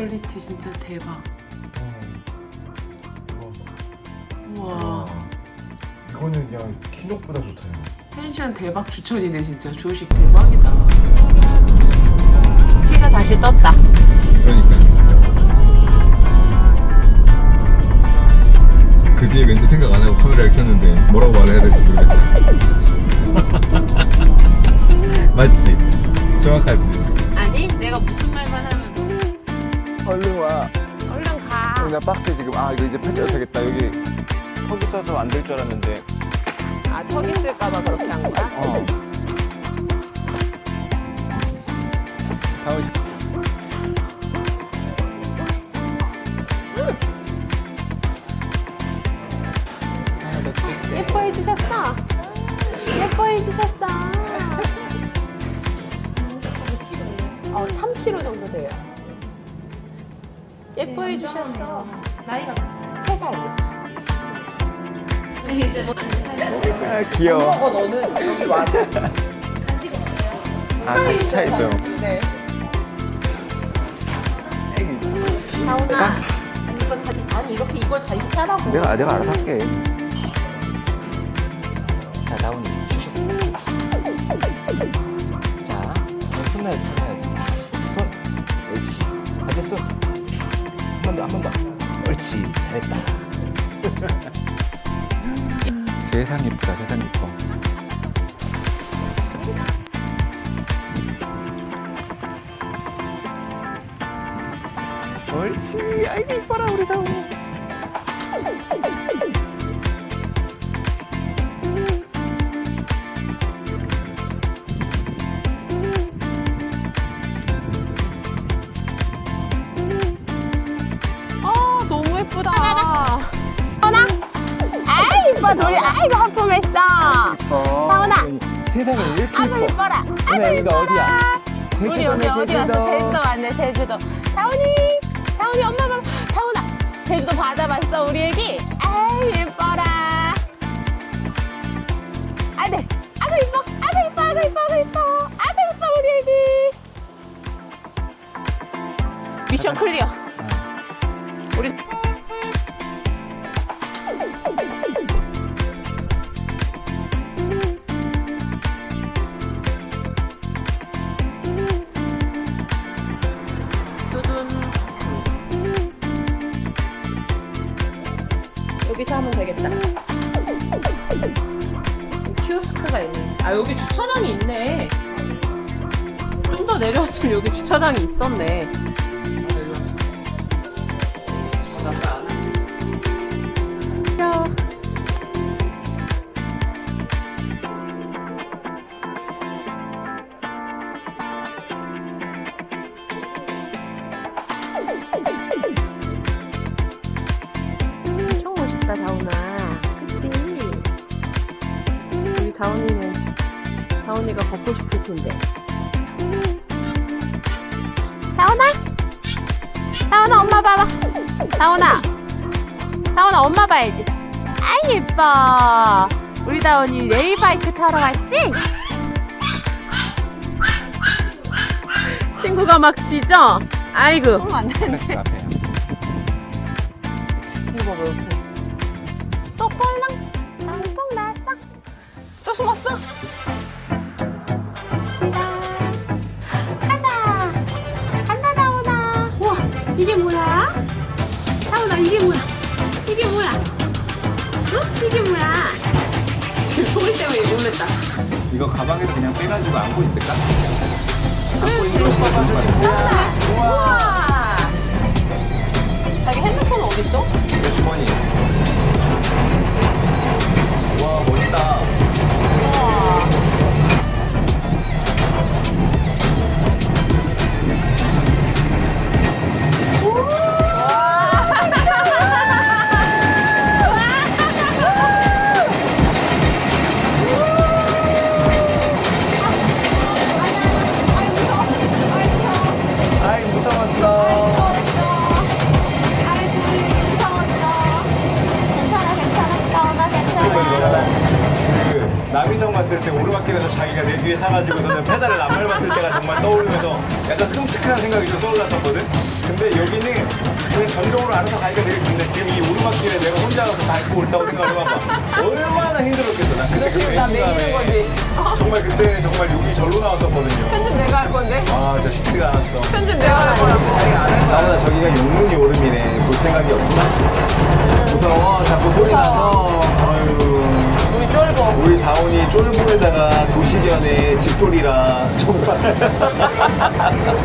퀄리티 진짜 대박. 우와. 와. 이거는 그냥 키높보다 좋다. 펜션 대박 추천이네 진짜. 조식 대박이다. 해가 다시 떴다. 그러니까. 그 뒤에 멘트 생각 안 하고 카메라를 켰는데 뭐라고 말해야 될지 모르겠다. 맞지? 정확하지? 얼른 와. 얼른 가. 나 박스 지금 아 이거 이제 편집해도 되겠다. 여기 턱이 써서 안 될 줄 알았는데. 아, 턱 있을까봐 그렇게 한 거야? 어. 다음. 예뻐해 주셨어. 예뻐해 주셨어. 어, 3kg 정도 돼요. 예뻐해 주셨어. 나이가 3살이요. 이제 뭐 아 귀여워. 어, 너는 여기 와. 아 같이 차 있어요. 네. 나오나. 아니, 이거 자기, 아니, 이렇게 이걸 자기 차라고. 내가 내가 알아서 할게. 자 슈슉. 자, 손 놔야지, 손 놔야지. 손. 옳지. 알겠어. 한번 더, 한 번 더. 옳지. 잘했다. 세상 예쁘다, 세상 예뻐. 옳지. 아이고 이뻐라 우리 다훈 아, 이뻐, 돌이. 아이고, 하품했어. 다운아. 세상에 이렇게 아이고, 이뻐. 이뻐라. 아이고, 오늘 여기가 이뻐라. 어디야? 우리 제주도네 여기 어디 왔어? 제주도 제주도. 왔네, 제주도. 다운이, 다운이 엄마 봐. 다운아, 제주도 바다 봤어, 우리 애기? 아이, 예뻐라. 아들, 아들 이뻐, 아들 이뻐, 아들 이뻐, 아들 이뻐. 아들 이뻐, 우리 애기. 미션 클리어. 우리 되겠다. 키오스크가 있네. 아, 여기 주차장이 있네. 좀 더 내려왔으면 여기 주차장이 있었네. 봐봐. 다운아. 다운아, 엄마 봐야지. 아이, 예뻐. 우리 다운이 레일바이크 타러 갔지? 친구가 막 지죠? 아이고. 쏘면 안 되는 때문에 이거 가방에서 그냥 빼가지고 안고 있을까? 우와 자기 핸드폰 어딨어? 내 주머니. 와 멋있다. 끔찍한 생각이 좀 떠올랐었거든. 근데 여기는 그냥 전동으로 알아서 가니까 되게 좋은데 지금 이 오르막길에 내가 혼자 가서 밟고 올다고 생각을 해봐봐. 얼마나 힘들었겠어. 나 그때 그거 나 해준 매기는 거지. 정말 그때 정말 욕이 절로 나왔었거든요. 편집 내가 할 건데? 아 진짜 쉽지가 않았어. 편집 내가 할 거라고. 나보다 저기가 용문이 오름이네. 볼 생각이 없구나. 무서워. 자꾸 소리 나서. 아유. 우리 쫄보. 우리 다운이 쫄보에다가 도시견의 집돌이라 정말.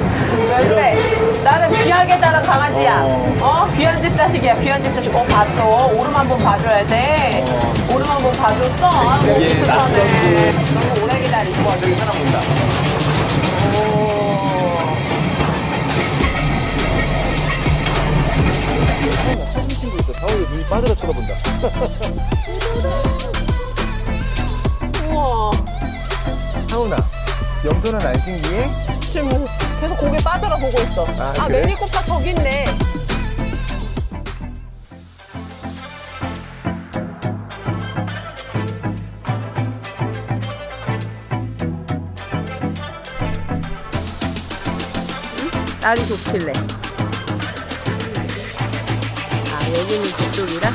왜 나는 귀하게 자란 강아지야. 어. 어. 귀한 집 자식이야. 귀한 집 자식. 어, 봤어. 오름 한 번 봐줘야 돼. 어. 오름 한 번 봐줬어. 아, 너무 되게 비슷하네. 낯설고. 너무 오래 기다리고. 와, 저기 사람 온다. 오. 사진 찍고 있어. 다운이 눈이 빠져라 쳐다본다. 우와. 다운아, 영선은 안 신기해? 지금 계속 고개 빠져라 보고 있어. 아, 아, 그래? 메리코파 저기 있네. 응? 날이 좋길래. 아, 여기는 그쪽이라?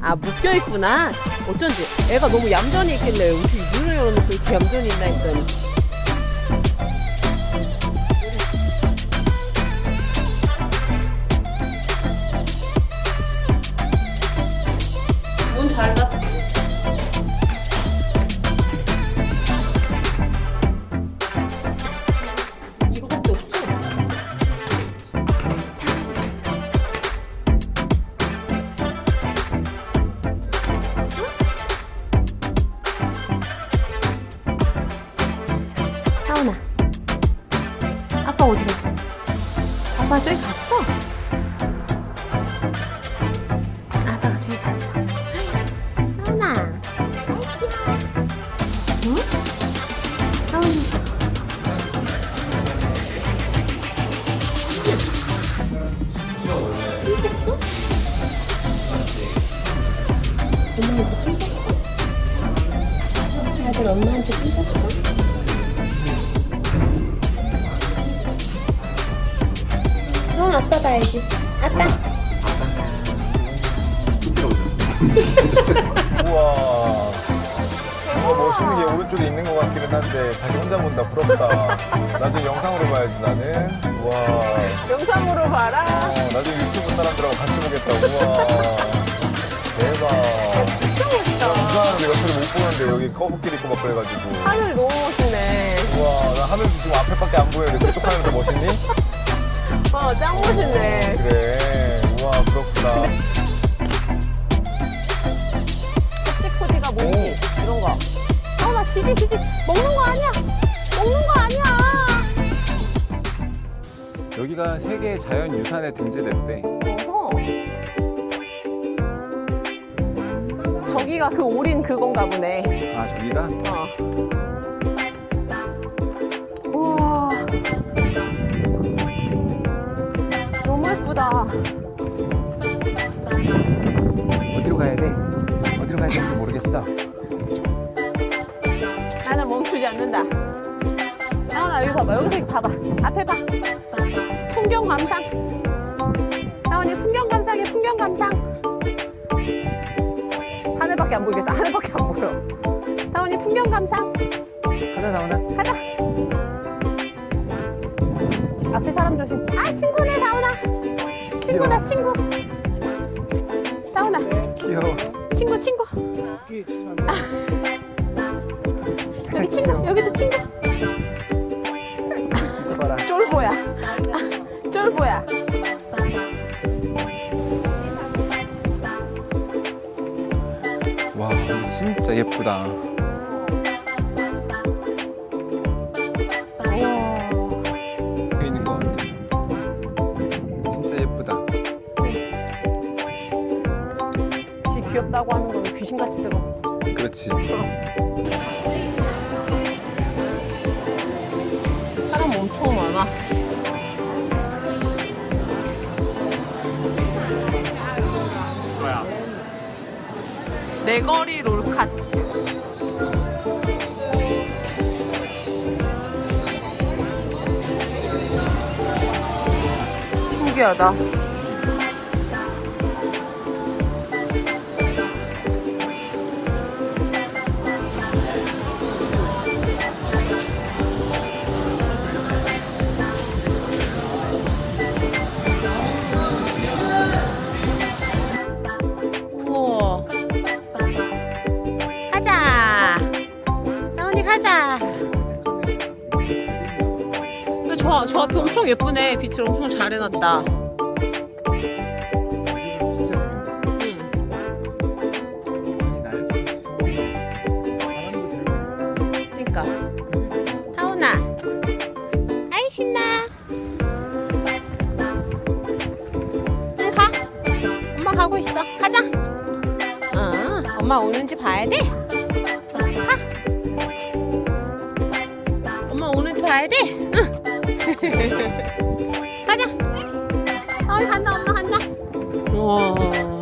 아, 묶여있구나. 어쩐지. 애가 너무 얌전히 있길래 어떻게 문을 열어놓고 이렇게 얌전히 있나 했더니. 아빠 어디 갔어? 아빠 저기 갔어. 아빠 봐야지. 아빠. 우와. 어, 멋있는 게 오른쪽에 있는 것 같기는 한데 자기 혼자 본다 부럽다. 나중에 영상으로 봐야지 나는. 우와. 영상으로 봐라. 어, 나중에 유튜브 사람들하고 같이 보겠다. 우와. 대박. 진짜 멋있다. 부산하는데 옆에를 못 보는데 여기 커브길 있고 막 그래가지고. 하늘 너무 멋있네. 우와, 나 하늘도 지금 앞에밖에 안 보이는데 그쪽 하늘 더 멋있니? 어, 짱 멋있네. 그래. 우와, 그렇구나. 코디가 뭔지 이런 거. 아, 나 지지 지지 먹는 거 아니야. 먹는 거 아니야. 여기가 세계 자연유산에 등재됐대. 어허. 저기가 그 오린 그건가 보네. 아, 저기가? 어. 다운아. 가자. 앞에 사람 조심. 아 친구네 다원아. 친구다 친구. 다원아 귀여워. 친구 친구. 여기 친구 여기도 친구. 쫄보야. 쫄보야. 와, 진짜 예쁘다. 같이 들어. 그렇지. 사람 엄청 많아. 뭐야? 내거리 롤카츠. 신기하다. 저, 저 앞에 엄청 예쁘네. 빛을 엄청 잘 해놨다. 그니까. 타오나. 아이, 신나. 응, 가. 엄마 가고 있어. 가자. 어, 엄마 오는지 봐야 돼. 가. 엄마 오는지 봐야 돼. 응. 가자. 어, 간다, 엄마 간다. 우와.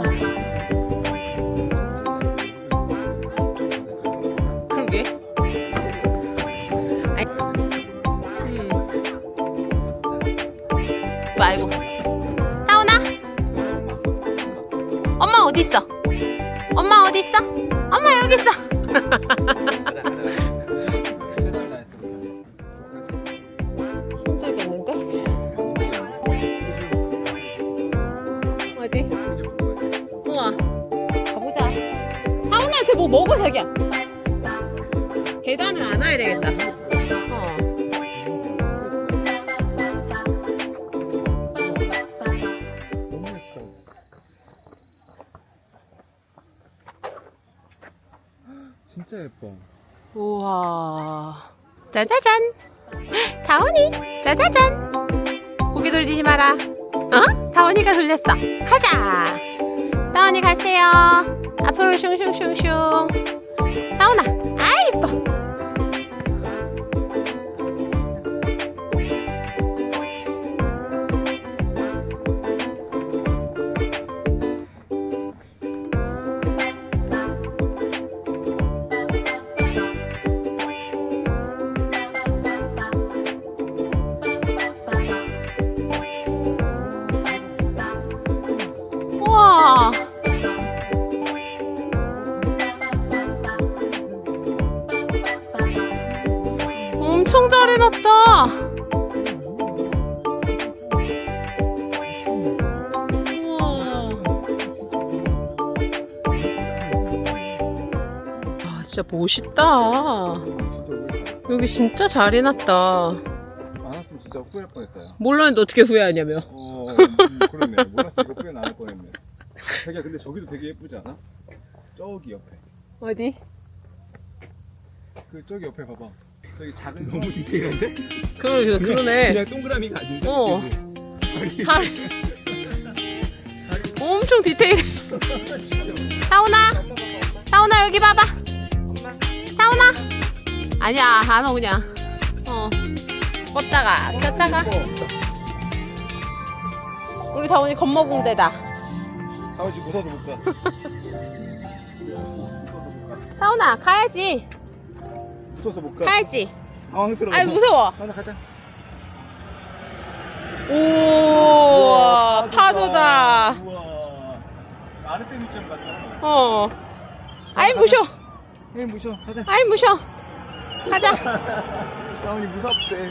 진짜 예뻐. 우와. 짜자잔. 다원이. 짜자잔. 고개 돌리지 마라. 어? 다원이가 돌렸어. 가자. 다원이 가세요. 앞으로 슝슝슝슝. 다원아. 진짜 멋있다. 여기 진짜 잘 해놨다. 안 왔으면 진짜 후회할 뻔했다. 야. 몰랐는데 어떻게 후회하냐며. 어, 음, 그러네. 몰랐으니까 후회는 안할 뻔했네. 자기야, 근데 저기도 되게 예쁘지 않아? 저기 옆에. 어디? 그 저기 옆에 봐봐. 저기 작은 너무 디테일한데? 그러, 그러네. 그냥 동그라미가 아닌데. 어. 잘. 엄청 디테일해. 사우나, 사우나 여기 봐봐. 아니야, 안오 그냥. 어. 껐다가, 켰다가. 우리 다운이 겁먹은 데다. 아버지 무서워서 못 가. 사우나 가야지. 무서워서 못 가. 가야지. 당황스러워. 아이 무서워. 하나 가자. 오, 우와, 파도다. 우와. 아르테미점 같다. 어. 아이 무셔. 에이 무셔. 가자. 아이 무셔. 가자. 다운이 무섭대.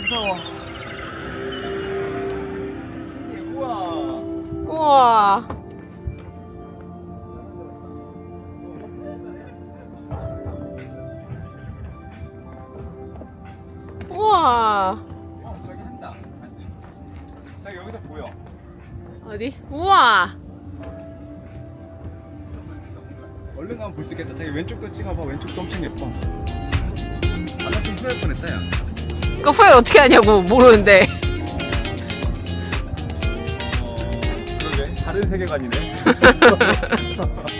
무서워. 신기해. 우와. 우와. 우와. 어, 저기 한다. 다시. 자, 여기서 보여. 어디? 우와. 얼른 가면 볼 수 있겠다. 저기 왼쪽도 찍어봐. 왼쪽도 엄청 예뻐. 좀 후회할 뻔했다, 야. 그 후회를 어떻게 하냐고 모르는데. 어, 그러게. 다른 세계관이네.